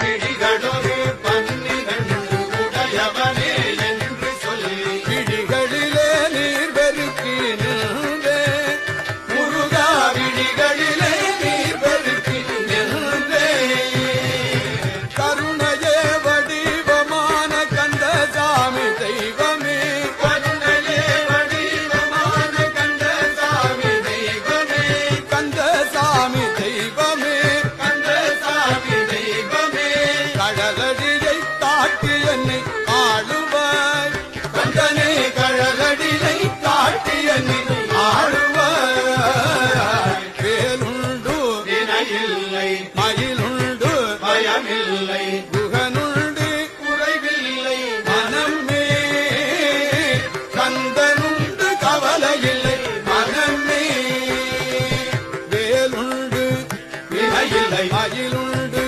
ಮಿಡಿಗಳು காட்டு என்னை ஆளுவாய் கந்தனே கழகடிலை காட்டு என்னை ஆளுவாய் வேலுண்டு வினையில்லை. மயிலுண்டு பயமில்லை. குகனுண்டு குறைவில்லை. மனமே கந்தனுண்டு கவலையில்லை. மனமே வேலுண்டு வினையில்லை. மயிலுண்டு